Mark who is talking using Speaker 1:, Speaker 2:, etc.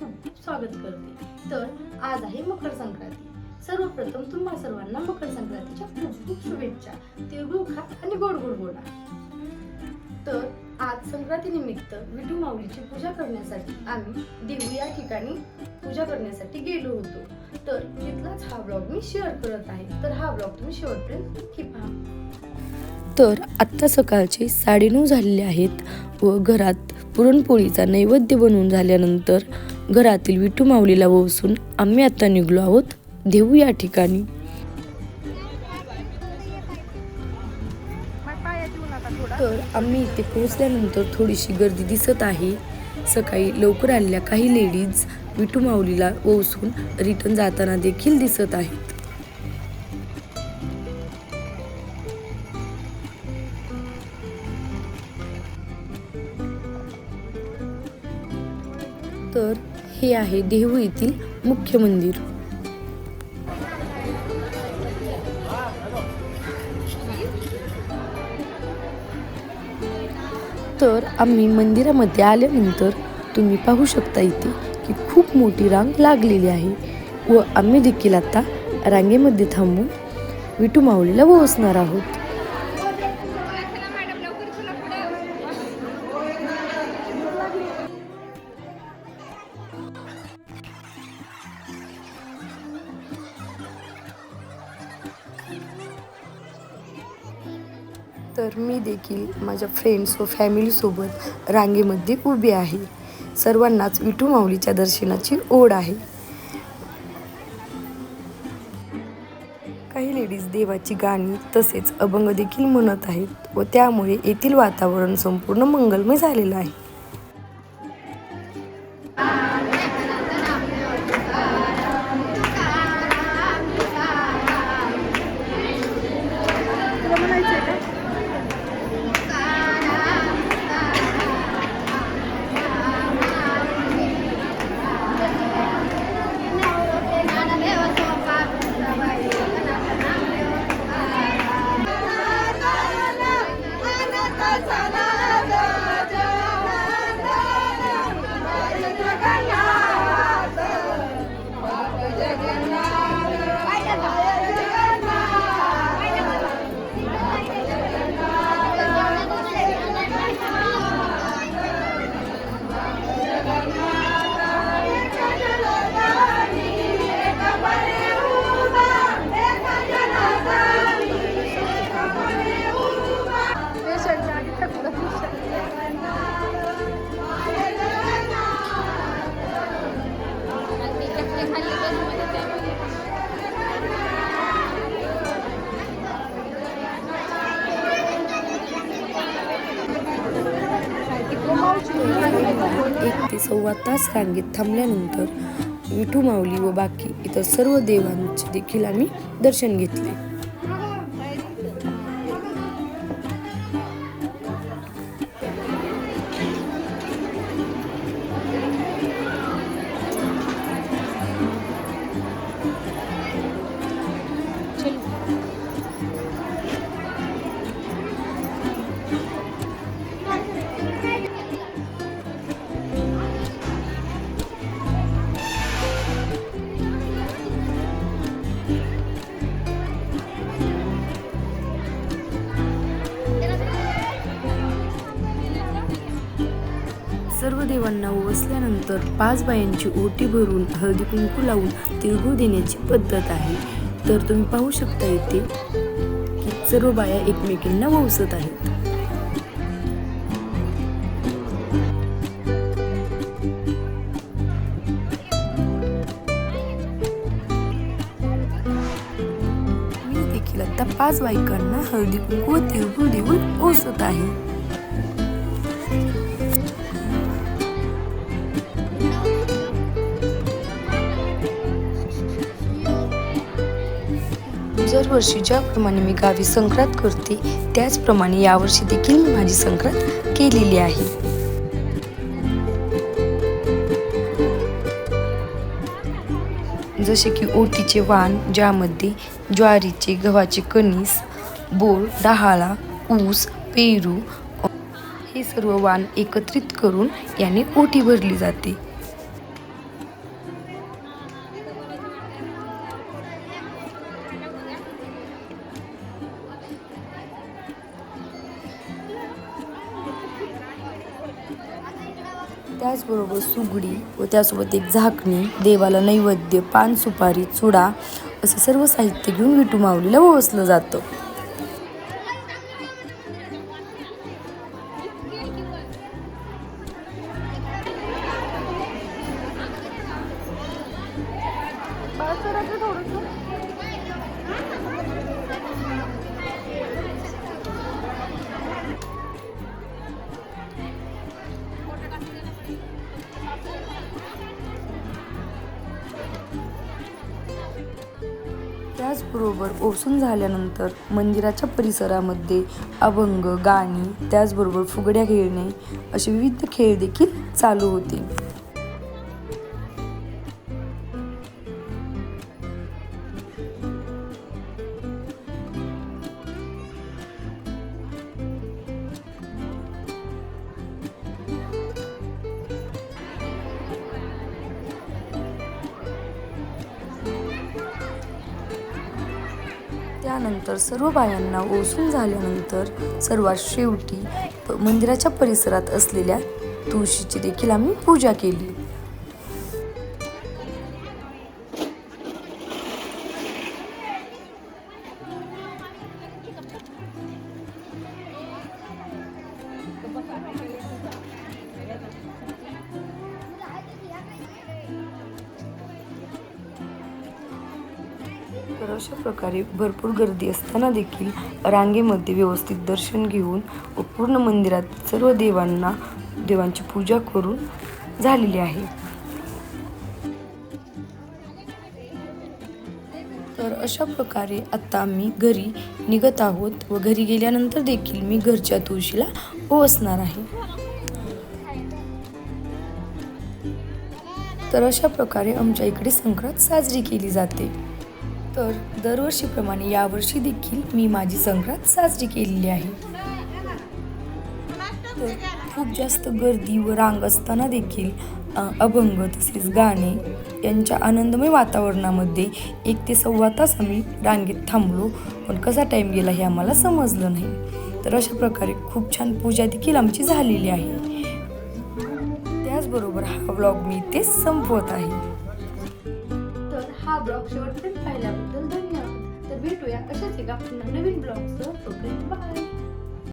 Speaker 1: खूप खूप स्वागत करते. तर आज आहे मकर संक्रांती. सर्वप्रथम तुम्हा सर्वांना मकर संक्रांतीच्या खूप खूप शुभेच्छा. तिळगुळ खा आणि गोड गोड बोला. तर आज संक्रांतीनिमित्त विठू माऊलीची पूजा करण्यासाठी आम्ही देहू या ठिकाणी पूजा करण्यासाठी गेलो होतो. तर तिथलाच हा ब्लॉग मी शेअर करत आहे. तर हा ब्लॉग तुम्ही शेवटपर्यंत नक्की पहा.
Speaker 2: तर आत्ता सकाळचे साडेनऊ झालेले आहेत व घरात पुरणपोळीचा नैवेद्य बनवून झाल्यानंतर घरातील विठू माऊलीला वसून आम्ही आता निघलो आहोत. देऊ या ठिकाणी. तर आम्ही इथे पोहोचल्यानंतर थोडीशी गर्दी दिसत आहे. सकाळी लवकर आलेल्या काही लेडीज विठू माऊलीला ओसून रिटर्न जाताना देखील दिसत आहेत. हे आहे देहू येथील मुख्य मंदिर. तर आम्ही मंदिरामध्ये आल्यानंतर तुम्ही पाहू शकता इथे की खूप मोठी रांग लागलेली आहे व आम्ही देखील आता रांगेमध्ये थांबून विटू माऊलीला पोहोचणार आहोत. तर मी देखील माझ्या फ्रेंड्स व फॅमिलीसोबत रांगेमध्ये उभी आहे. सर्वांनाच विठू माऊलीच्या दर्शनाची ओढ आहे. काही लेडीज देवाची गाणी तसेच अभंग देखील म्हणत आहेत व त्यामुळे येथील वातावरण संपूर्ण मंगलमय झालेलं आहे. सव्वा तास रांगेत थांबल्यानंतर विठू माऊली व बाकी इतर सर्व देवांचे देखील आम्ही दर्शन घेतले. सर्व देवांना वसल्यानंतर पाच बायांची ओटी भरून हळदी कुंकू लावून तिळगुळ देण्याची पद्धत आहे. तर तुम्ही पाहू शकता येते की सर्व बाया एकमेकींना वसत आहेत. मी देखील आता पाच बायकांना हळदी कुंकू व तिळगुळ देऊन ओसत आहे. दरवर्षी ज्याप्रमाणे मी गावी संक्रांत करते त्याचप्रमाणे यावर्षी देखील मी माझी संक्रांत केलेली आहे. जसे की ओटीचे वाण ज्यामध्ये ज्वारीचे गव्हाचे कणीस बोर डहाळा ऊस पेरू हे सर्व वाण एकत्रित करून याने ओटी भरली जाते. त्याचबरोबर सुगडी व त्यासोबत एक झाकणी देवाला नैवेद्य पान सुपारी चुडा असं सर्व साहित्य घेऊन विटू माऊलीला ओवसलं जातं. बरोबर ओसून झाल्यानंतर मंदिराच्या परिसरामध्ये अभंग गाणी त्याचबरोबर फुगड्या खेळणे असे विविध खेळ देखील चालू होते. त्यानंतर सर्व बायांना ओसून झाल्यानंतर सर्वात शेवटी प- मंदिराच्या परिसरात असलेल्या तुळशीची देखील आम्ही पूजा केली. तर अशा प्रकारे भरपूर गर्दी असताना देखील रांगेमध्ये व्यवस्थित दर्शन घेऊन व पूर्ण मंदिरात सर्व देवांना देवांची पूजा करून झालेली आहे. तर अशा प्रकारे आता आम्ही घरी निघत आहोत व घरी गेल्यानंतर देखील मी घरच्या तुळशीला पोहोचणार आहे. तर अशा प्रकारे आमच्या इकडे संक्रांत साजरी केली जाते. तर दरवर्षीप्रमाणे यावर्षी देखील मी माझी संक्रांत साजरी केलेली आहे. तर खूप जास्त गर्दी व रांग असताना देखील अभंग तसेच गाणे यांच्या आनंदमय वातावरणामध्ये एक ते सव्वा तास आम्ही रांगेत थांबलो. पण कसा टाईम गेला हे आम्हाला समजलं नाही. तर अशा प्रकारे खूप छान पूजा देखील आमची झालेली आहे. त्याचबरोबर हा व्लॉग मी इथे संपवत आहे.
Speaker 1: भेटूया. अशाच एका नवीन ब्लॉगसह तोपर्यंत बाय